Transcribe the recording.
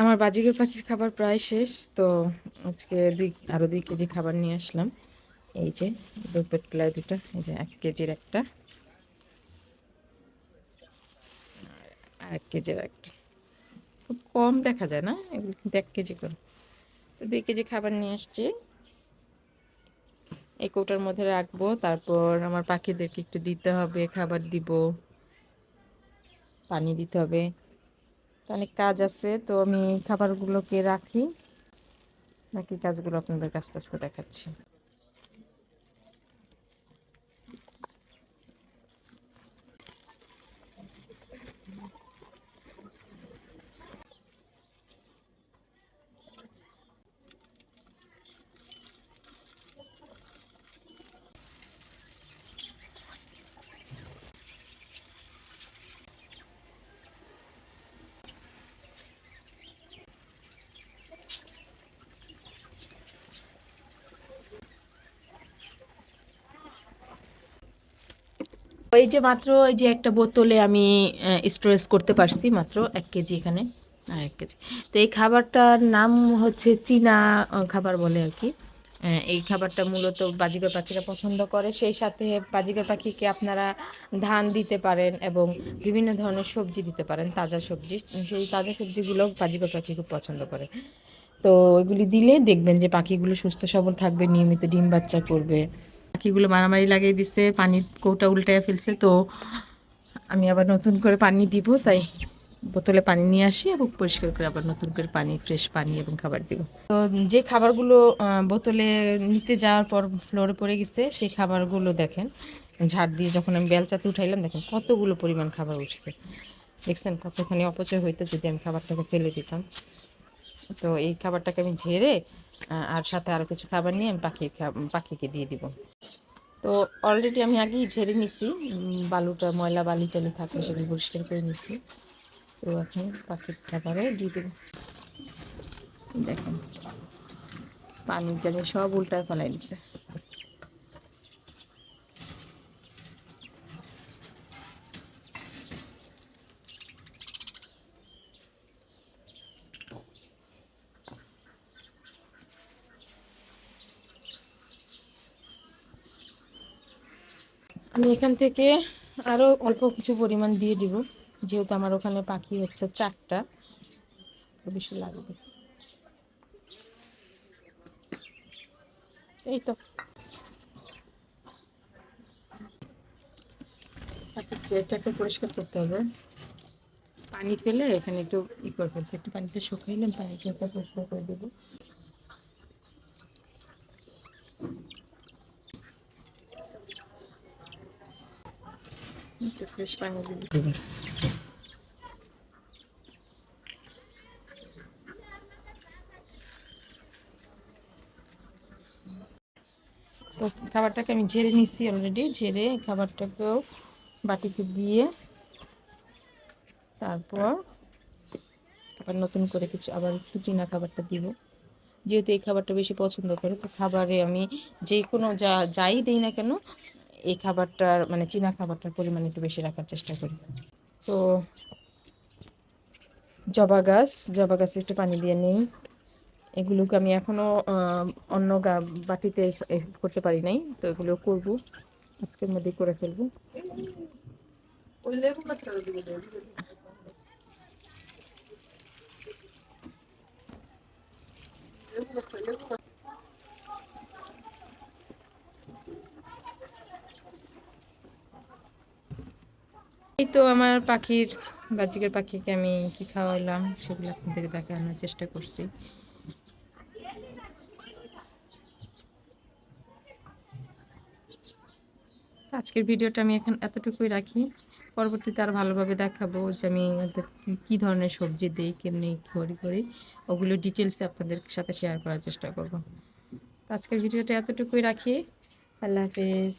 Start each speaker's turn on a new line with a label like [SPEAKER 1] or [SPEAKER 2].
[SPEAKER 1] আমার বাজিগর পাখির খাবার প্রায় শেষ, তো আজকে দুই আরও দুই কেজি খাবার নিয়ে আসলাম। এই যে, দু পেট প্লায় দুটো, এই যে এক কেজির একটা। এক কেজির একটা। খুব কম দেখা যায় না, এগুলো কিন্তু এক কেজি করে। তো দুই কেজি খাবার নিয়ে আসছি। এই কৌটার মধ্যে রাখব, তারপর আমার পাখিদেরকে একটু দিতে হবে, খাবার দিব। পানি দিতে হবে। অনেক কাজ আছে তো আমি খাবারগুলোকে রাখি। বাকি কাজগুলো আপনাদের কাছে আস্তে দেখাচ্ছি। এই যে মাত্র এই যে একটা বোতলে আমি স্টোরেজ করতে পারছি মাত্র এক কেজি এখানে, আর এক কেজি। তো এই খাবারটার নাম হচ্ছে চীনা খাবার বলে আর কি। এই খাবারটা মূলত বাজিগর পাখিরা পছন্দ করে। সেই সাথে বাজিগর পাখিকে আপনারা ধান দিতে পারেন এবং বিভিন্ন ধরনের সবজি দিতে পারেন, তাজা সবজি। সেই তাজা সবজিগুলো বাজিগর পাখি খুব পছন্দ করে। তো এগুলি দিলে দেখবেন যে পাখিগুলো সুস্থ সবল থাকবে, নিয়মিত ডিম বাচ্চা করবে। পাখিগুলো মারামারি লাগিয়ে দিছে, পানির কৌটা উল্টায় ফেলছে, তো আমি আবার নতুন করে পানি দিব, তাই বোতলে পানি নিয়ে আসি এবং পরিষ্কার করে আবার নতুন করে পানি, ফ্রেশ পানি এবং খাবার দিব। তো যে খাবারগুলো বোতলে নিতে যাওয়ার পর ফ্লোরে পড়ে গেছে, সেই খাবারগুলো দেখেন। ঝাড় দিয়ে যখন আমি বেলচাতে উঠাইলাম, দেখেন কতগুলো পরিমাণ খাবার উঠছে। দেখছেন কতখানি অপচয় হইতো যদি আমি খাবারটাকে ফেলে দিতাম। তো এই খাবারটাকে আমি ঝেড়ে আর সাথে আরও কিছু খাবার নিয়ে আমি পাখি পাখিকে দিয়ে দিব। তো অলরেডি আমি আগেই ঝেড়ে নিছি। বালুটা, ময়লা, বালি টালি থাকে সেগুলো পরিষ্কার করে নিচ্ছি তো এখন পাখির খাবারে দিয়ে দেবো। দেখেন পানির জালে সব উল্টায় ফেলাই দিছে। আমি এখান থেকে আরও অল্প কিছু পরিমাণ দিয়ে দিব। যেহেতু আমার ওখানে পাখি হচ্ছে চারটা বেশি লাগবে। এই তো। পাখির এটাকে পরিষ্কার করতে হবে। পানি ফেলে এখানে একটু ই করে ফেলছি। একটু পানিটা শুকাইলাম পানিটা পরিষ্কার করে দেবো। তো খাবারটাকে আমি ঝেড়ে নিচ্ছি অলরেডি ঝেড়ে খাবারটাকেও বাটিতে দিয়ে তারপর আবার নতুন করে কিছু আবার একটু চীনা খাবারটা দিব। যেহেতু এই খাবারটা বেশি পছন্দ করে, তো খাবারে আমি যে কোনো যা, যাই দিই না কেন এই খাবারটার মানে চীনা খাবারটার পরিমাণ একটু বেশি রাখার চেষ্টা করি। তো জবা গাছ, জবা গাছে একটু পানি দিয়ে নিই। এগুলোকে আমি এখনও অন্য গা, বাটিতে করতে পারি নাই, তো এগুলো করব। আজকের মধ্যেই করে ফেলব। এই তো আমার পাখির বাজিকের পাখিকে আমি কি খাওয়াইলাম সেগুলো আপনাদের দেখানোর চেষ্টা করছি। আজকের ভিডিওটা আমি এখন এতটুকুই রাখি। পরবর্তীতে আর ভালোভাবে দেখাবো যে আমি কি ধরনের সবজি দিই কেমনি করি করি। ওগুলো ডিটেলসে আপনাদের সাথে শেয়ার করার চেষ্টা করব। আজকের ভিডিওটা এতটুকুই রাখি। আল্লাহ হাফেজ।